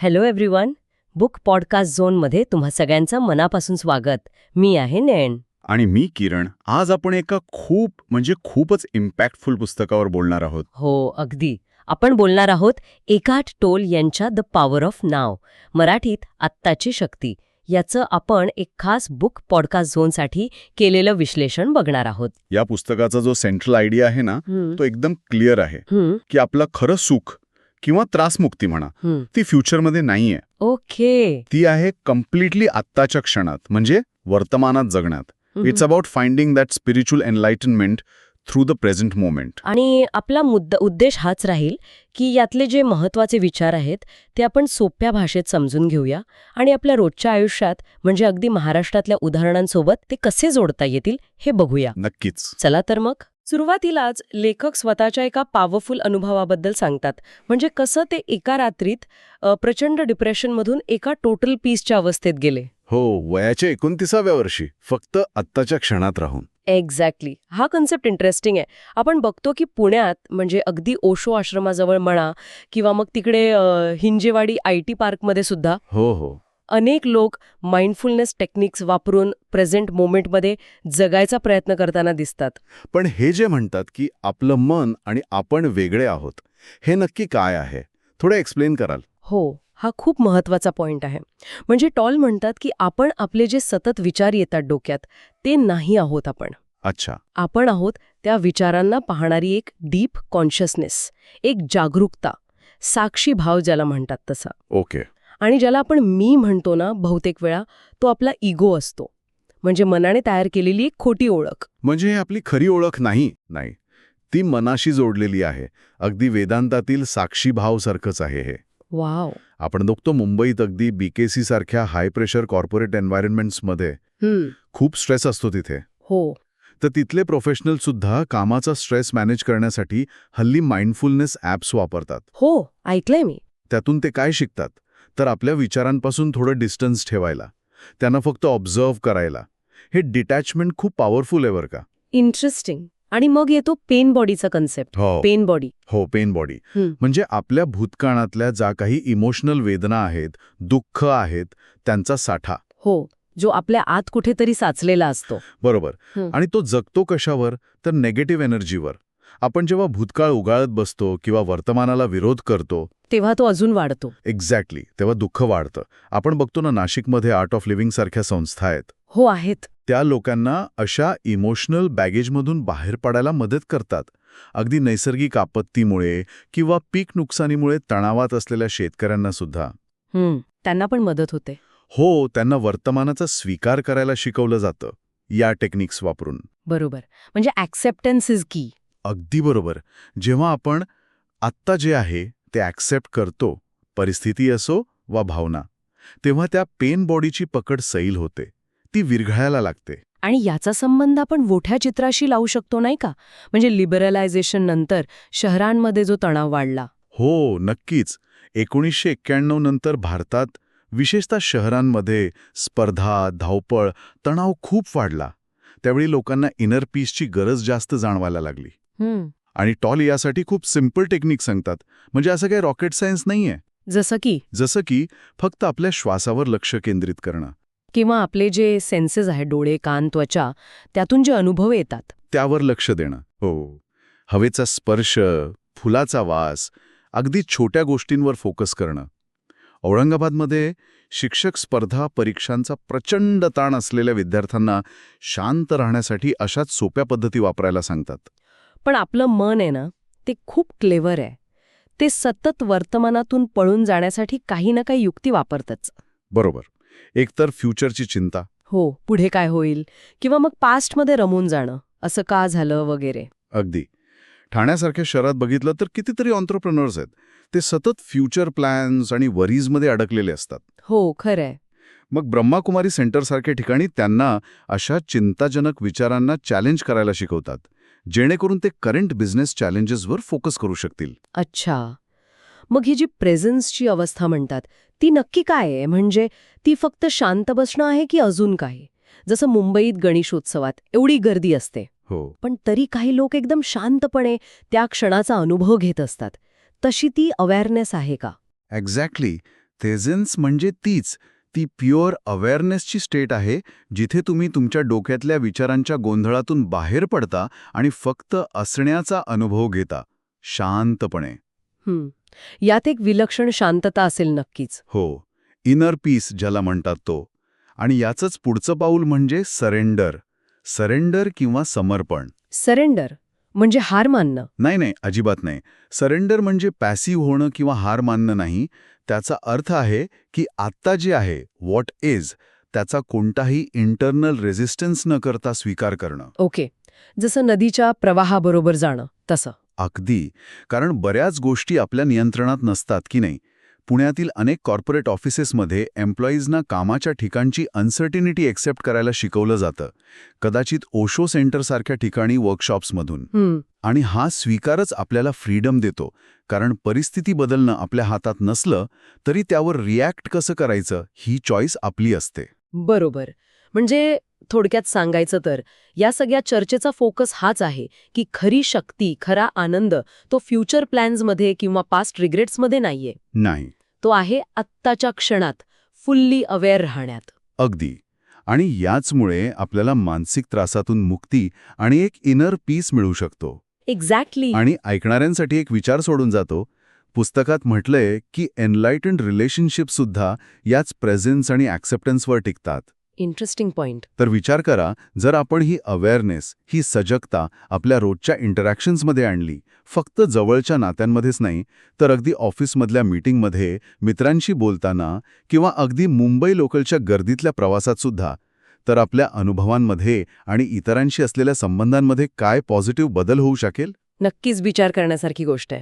Hello everyone book podcast झोनमध्ये तुम्हा सगळ्यांचं मनापासून स्वागत. मी आहे नयन आणि मी किरण. आज आपण एका खूप म्हणजे खूपच इम्पॅक्टफुल पुस्तकावर बोलणार आहोत. हो अगदी. आपण बोलणार आहोत एकाट टोल यांच्या द पॉवर ऑफ नाव मराठीत आत्ताची शक्ती. याचं आपण एक खास बुक पॉडकास्ट झोनसाठी केलेलं विश्लेषण बघणार आहोत. या पुस्तकाचा जो सेंट्रल आयडिया आहे ना तो एकदम क्लिअर आहे. की आपलं खरं सुख किंवा त्रासमुक्ती म्हणा. ती फ्युचरमध्ये नाहीये. ओके. ती आहे कम्प्लिटली आत्ताच्या क्षणात म्हणजे वर्तमानात जगण्यात. It's about finding that spiritual enlightenment through the present moment आणि आपला मुद्दा उद्देश हाच राहील की यातले जे महत्त्वाचे विचार आहेत ते आपण सोप्या भाषेत समजून घेऊया आणि आपल्या रोजच्या आयुष्यात म्हणजे अगदी महाराष्ट्रातल्या उदाहरणांसोबत ते कसे जोडता येतील हे बघूया. नक्कीच. चला तर मग. सुरुवातीलाच लेखक स्वतःच्या एका पॉवरफुल अनुभवाबद्दल सांगतात. म्हणजे कसं ते एका रात्रीत प्रचंड डिप्रेशनमधून एका टोटल पीसच्या अवस्थेत गेले. हो वयाच्या एकोणतीसाव्या वर्षी फक्त आत्ताच्या क्षणात राहून. एक्झॅक्टली हा कन्सेप्ट इंटरेस्टिंग आहे. आपण बघतो की पुण्यात म्हणजे अगदी ओशो आश्रमाजवळ म्हणा किंवा मग तिकडे हिंजेवाडी आय टी पार्कमध्ये सुद्धा हो हो. अनेक लोक माइंडफुलनेस टेक्निक्स वापरून प्रेझेंट मोमेंटमध्ये जगायचा प्रयत्न करताना दिसतात. पण हे जे म्हणतात की आपलं मन आणि आपण वेगळे आहोत हे नक्की काय आहे? थोडं एक्सप्लेन कराल. हो हा खूप महत्त्वाचा पॉइंट आहे. म्हणजे टॉल म्हणतात की आपण आपले जे सतत विचार येतात डोक्यात ते नाही आहोत आपण. अच्छा. आपण आहोत त्या विचारांना पाहणारी एक डीप कॉन्शियसनेस एक जागरूकता साक्षी भाव ज्याला म्हणतात तसा. ओके. आणि ज्याला आपण मी म्हणतो ना बहुतेक वेळा तो आपला इगो असतो. म्हणजे मनाने तयार केलेली एक खोटी ओळख. म्हणजे हे आपली खरी ओळख नाही नाही. ती मनाशी जोडलेली आहे. अगदी वेदांतातील साक्षी भावसारखंच आहे हे. वाव. आपण बघतो मुंबईत अगदी बीकेसी सारख्या हाय प्रेशर कॉर्पोरेट एन्व्हायरमेंट्समध्ये खूप स्ट्रेस असतो तिथे. हो. तर तिथले प्रोफेशनल सुद्धा कामाचा स्ट्रेस मॅनेज करण्यासाठी हल्ली माइंडफुलनेस ॲप्स वापरतात. हो ऐकलंय मी. त्यातून ते काय शिकतात? तर आपल्या विचारांपासून थोडं डिस्टन्स ठेवायला. त्यांना फक्त ऑब्झर्व करायला. हे डिटॅचमेंट खूप पॉवरफुल आहे बरं का. इंटरेस्टिंग आणि मग येतो पेन बॉडीचा कन्सेप्ट हो. पेन बॉडी हो पेन बॉडी. म्हणजे आपल्या भूतकाळातल्या ज्या काही इमोशनल वेदना आहेत दुःख आहेत त्यांचा साठा. हो जो आपल्या आत कुठेतरी साचलेला असतो. बरोबर. आणि तो जगतो कशावर? तर नेगेटिव्ह एनर्जीवर आपण जेव्हा भूतकाळ उगाळत बसतो किंवा वर्तमानाला विरोध करतो तेव्हा तो अजून वाढतो. एक्झॅक्टली तेव्हा दुःख वाढतं. आपण बघतो ना नाशिकमध्ये आर्ट ऑफ लिव्हिंग सारख्या संस्था आहेत. हो आहेत. त्या लोकांना अशा इमोशनल बॅगेजमधून बाहेर पडायला मदत करतात. अगदी नैसर्गिक आपत्तीमुळे किंवा पीक नुकसानीमुळे तणावात असलेल्या शेतकऱ्यांना सुद्धा. त्यांना पण मदत होते. हो त्यांना वर्तमानाचा स्वीकार करायला शिकवलं जातं. या टेक्निक्स वापरून. बरोबर. म्हणजे ऍक्सेप्टन्स इज की अगदी बरोबर. जेव्हा आपण आत्ता जे आहे ते ॲक्सेप्ट करतो परिस्थिती असो वा भावना तेव्हा त्या पेन बॉडीची पकड सैल होते. ती विरघळायला लागते. आणि याचा संबंध आपण मोठ्या चित्राशी लावू शकतो नाही का? म्हणजे लिबरलायझेशन नंतर शहरांमध्ये जो तणाव वाढला. हो नक्कीच. एकोणीसशे एक्क्याण्णव नंतर भारतात विशेषतः शहरांमध्ये स्पर्धा धावपळ तणाव खूप वाढला. त्यावेळी लोकांना इनर पीसची गरज जास्त जाणवायला लागली. आणि टॉल यासाठी खूप सिंपल टेक्निक सांगतात. म्हणजे असं काही रॉकेट सायन्स नाहीये. जसं की? जसं की फक्त आपल्या श्वासावर लक्ष केंद्रित करणं. किंवा आपले जे सेन्सेस आहेत डोळे कान त्वचा त्यातून जे अनुभव येतात. त्यावर लक्ष देणं. हो. हवेचा स्पर्श फुलाचा वास अगदी छोट्या गोष्टींवर फोकस करणं. औरंगाबादमध्ये शिक्षक स्पर्धा परीक्षांचा प्रचंड ताण असलेल्या विद्यार्थ्यांना शांत राहण्यासाठी अशाच सोप्या पद्धती वापरायला सांगतात. पण आपलं मन आहे ना ते खूप क्लेवर आहे. ते सतत वर्तमानातून पळून जाण्यासाठी काही ना काही युक्ती वापरतच. बरोबर. एकतर फ्युचरची चिंता. हो पुढे काय होईल? किंवा मग पास्टमध्ये रमून जाणं असं का झालं वगैरे? अगदी. ठाण्यासारख्या शहरात बघितलं तर कितीतरी ऑन्ट्रप्रिनर्स आहेत. ते सतत फ्युचर प्लॅन्स आणि वरीजमध्ये अडकलेले असतात. हो खरंय. मग ब्रह्माकुमारी सेंटरसारख्या ठिकाणी त्यांना अशा चिंताजनक विचारांना चॅलेंज करायला शिकवतात. जेणेकरून ते करंट बिझनेस चॅलेंजेसवर फोकस करू शकतील. अच्छा. मग ही जी प्रेझन्सची अवस्था म्हणतात ती नक्की काय आहे? म्हणजे ती फक्त शांत बसणं आहे की अजून काय जसं मुंबईत गणेशोत्सवात एवढी गर्दी असते. हो. पण तरी काही लोक एकदम शांतपणे त्या क्षणाचा अनुभव घेत असतात. तशी ती अवेअरनेस आहे का? एक्झॅक्टली प्रेझेन्स म्हणजे तीच. ती प्युअर अवेअरनेसची स्टेट आहे जिथे तुम्ही तुमच्या डोक्यातल्या विचारांच्या गोंधळातून बाहेर पडता आणि फक्त असण्याचा अनुभव घेता शांतपणे. यात एक विलक्षण शांतता असेल नक्कीच. हो. इनर पीस ज्याला म्हणतात तो. आणि याचंच पुढचं पाऊल म्हणजे सरेंडर सरेंडर किंवा समर्पण. सरेंडर म्हणजे हार मानणं. नाही नाही अजिबात नाही. सरेंडर म्हणजे पॅसिव्ह होणं किंवा हार मानणं नाही. त्याचा अर्थ आहे की आत्ता जे आहे व्हॉट इज त्याचा कोणताही इंटरनल रेझिस्टन्स न करता स्वीकार करणं. ओके. जसं नदीच्या प्रवाहाबरोबर जाणं तसं. अगदी. कारण बऱ्याच गोष्टी आपल्या नियंत्रणात नसतात की नाही? पुण्यातील अनेक कॉर्पोरेट ऑफिसेसमध्ये एम्प्लॉईजना कामाच्या ठिकाणची अनसर्टिनिटी एक्सेप्ट करायला शिकवलं जातं. कदाचित ओशो सेंटरसारख्या ठिकाणी वर्कशॉप्समधून. आणि हा स्वीकारच आपल्याला फ्रीडम देतो. कारण परिस्थिती बदलणं आपल्या हातात नसलं तरी त्यावर रिॲक्ट कसं करायचं ही चॉईस आपली असते. बरोबर. म्हणजे थोडक्यात सांगायचं तर या सगळ्या चर्चेचा फोकस हाच आहे की खरी शक्ती खरा आनंद तो फ्युचर प्लॅन्समध्ये किंवा पास्ट रिग्रेट्समध्ये नाहीये. नाही. तो आहे आत्ताच्या क्षणात फुल्ली अवेअर राहण्यात. अगदी. आणि याचमुळे आपल्याला मानसिक त्रासातून मुक्ती आणि एक इनर पीस मिळू शकतो. एक्झॅक्टली आणि ऐकणाऱ्यांसाठी एक विचार सोडून जातो. पुस्तकात म्हटलंय की एनलाइटन्ड रिलेशनशिप सुद्धा याच प्रेझेन्स आणि ॲक्सेप्टन्सवर टिकतात. इंटरेस्टिंग पॉइंट तर विचार करा जर आपण ही अवेअरनेस ही सजगता आपल्या रोजच्या इंटरॅक्शन्समध्ये आणली फक्त जवळच्या नात्यांमध्येच नाही तर अगदी ऑफिसमधल्या मीटिंगमध्ये मित्रांशी बोलताना किंवा अगदी मुंबई लोकलच्या गर्दीतल्या प्रवासात सुद्धा तर आपल्या अनुभवांमध्ये आणि इतरांशी असलेल्या संबंधांमध्ये काय पॉझिटिव्ह बदल होऊ शकेल? नक्कीच विचार करण्यासारखी गोष्ट आहे.